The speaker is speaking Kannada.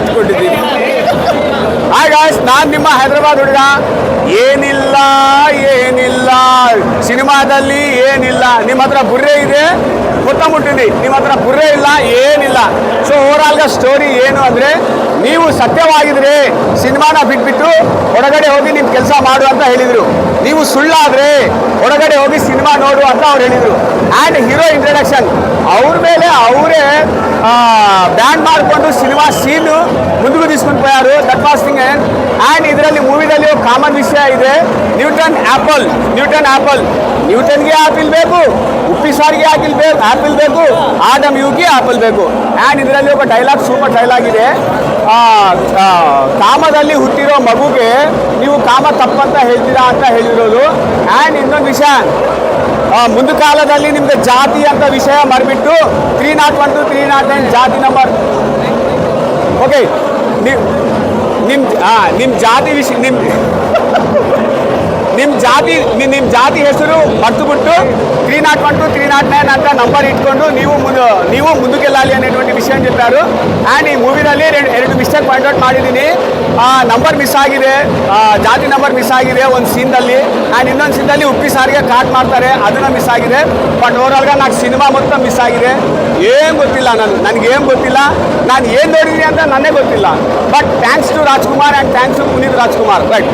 ಇಟ್ಕೊಂಡಿದ್ದೀನಿ. ಆಗ ನಾನು ನಿಮ್ಮ ಹೈದರಾಬಾದ್ ಹುಡುಗ. ಏನಿಲ್ಲ ಏನಿಲ್ಲ. ಸಿನಿಮಾದಲ್ಲಿ ಏನಿಲ್ಲ. ನಿಮ್ಮ ಹತ್ರ ಬುರ್ರೆ ಇದೆ ಮುಟ್ಟ ಮುಟ್ಟಿದೆ ನಿಮ್ಮ ಹತ್ರ ಬುರ್ರೆ ಇಲ್ಲ, ಏನಿಲ್ಲ. ಸೊ ಓವರಾಲ್ಗ ಸ್ಟೋರಿ ಏನು ಅಂದರೆ, ನೀವು ಸತ್ಯವಾಗಿದ್ರೆ ಸಿನಿಮಾನ ಬಿಟ್ಬಿಟ್ಟು ಹೊರಗಡೆ ಹೋಗಿ ನಿಮ್ಮ ಕೆಲಸ ಮಾಡು ಅಂತ ಹೇಳಿದರು. ನೀವು ಸುಳ್ಳಾದ್ರೆ ಹೊರಗಡೆ ಹೋಗಿ ಸಿನಿಮಾ ನೋಡು ಅಂತ ಅವ್ರು ಹೇಳಿದರು. ಆ್ಯಂಡ್ ಹೀರೋ ಇಂಟ್ರಡಕ್ಷನ್ ಅವ್ರ ಮೇಲೆ ಅವರೇ ಬ್ಯಾನ್ ಮಾಡಿಕೊಂಡು ಸಿನಿಮಾ ಸೀನು ಮುಂದಕ್ಕೂ తీసుಕೊಂಡು ದಟ್ ವಾಸ್ ಥಿಂಗ್ ಆ್ಯಂಡ್ ಇದರಲ್ಲಿ ಮೂವಿದಲ್ಲಿ ಕಾಮನ್ ವಿಷಯ ಇದೆ. ನ್ಯೂಟನ್ ಆ್ಯಪಲ್ ನ್ಯೂಟನ್ ಆ್ಯಪಲ್ ನ್ಯೂಟನ್ಗೆ ಆಪಲ್ ಬೇಕು ಉಪ್ಪಿ ಸಾರಿಗೆ ಆಪಿಲ್ ಬೇಕು ಆ್ಯಪಿಲ್ ಬೇಕು ಆಡಮ್ ಯುಗೆ ಆ್ಯಪಲ್ ಬೇಕು. ಆ್ಯಂಡ್ ಇದರಲ್ಲಿ ಒಬ್ಬ ಡೈಲಾಗ್ ಸೂಪರ್ ಡೈಲಾಗ್ ಇದೆ. ಕಾಮದಲ್ಲಿ ಹುಟ್ಟಿರೋ ಮಗುಗೆ ನೀವು ಕಾಮ ತಪ್ಪಂತ ಹೇಳ್ತೀರಾ ಅಂತ ಹೇಳಿರೋದು. ಆ್ಯಂಡ್ ಇನ್ನೊಂದು ವಿಷಯ. ಮುಂದೆ ಕಾಲದಲ್ಲಿ ನಿಮ್ಗೆ ಜಾತಿ ಅಂತ ವಿಷಯ ಮರ್ಬಿಟ್ಟು three nought one two three nought nine ಜಾತಿ ನಂಬರ್ ಓಕೆ ನಿಮ್ ನಿಮ್ ಹಾ ನಿಮ್ಮ ಜಾತಿ ವಿಷಯ ನಿಮ್ ನಿಮ್ಮ ಜಾತಿ ನಿ- ನಿಮ್ಮ ಜಾತಿ ಹೆಸರು ಮರ್ತುಬಿಟ್ಟು three nought one two three nought nine ಅಂತ ನಂಬರ್ ಇಟ್ಕೊಂಡು ನೀವು ಮುಂದೆ ನೀವು ಮುಂದಕ್ಕೆಲ್ಲಾಲಿ అనేటువంటి ವಿಷಯ చెప్పారు ಆ್ಯಂಡ್ ಈ ಮೂವಿನಲ್ಲಿ ಎರಡು ಎರಡು ಮಿಸ್ಟೇಕ್ ಪಾಯಿಂಟ್ ಔಟ್ ಮಾಡಿದ್ದೀನಿ ನಂಬರ್ ಮಿಸ್ ಆಗಿದೆ. ಜಾತಿ ನಂಬರ್ ಮಿಸ್ ಆಗಿದೆ ಒಂದು ಸೀನ್ದಲ್ಲಿ ಆ್ಯಂಡ್ ಇನ್ನೊಂದು ಸೀನ್ದಲ್ಲಿ ಉಪ್ಪಿ ಸಾರಿಗೆ ಕಾಟ್ ಮಾಡ್ತಾರೆ, ಅದನ್ನು ಮಿಸ್ ಆಗಿದೆ. ಬಟ್ ಓವರಾಲ್ಗೆ ನಾಲ್ಕು ಸಿನಿಮಾ ಮೊತ್ತ ಮಿಸ್ ಆಗಿದೆ. ಏನು ಗೊತ್ತಿಲ್ಲ ನಾನು ನನಗೇನು ಗೊತ್ತಿಲ್ಲ. ನಾನು ಏನು ನೋಡಿದ್ದೀನಿ ಅಂತ ನನಗೆ ಗೊತ್ತಿಲ್ಲ. But thanks to Rajkumar and thanks to Puneeth Rajkumar right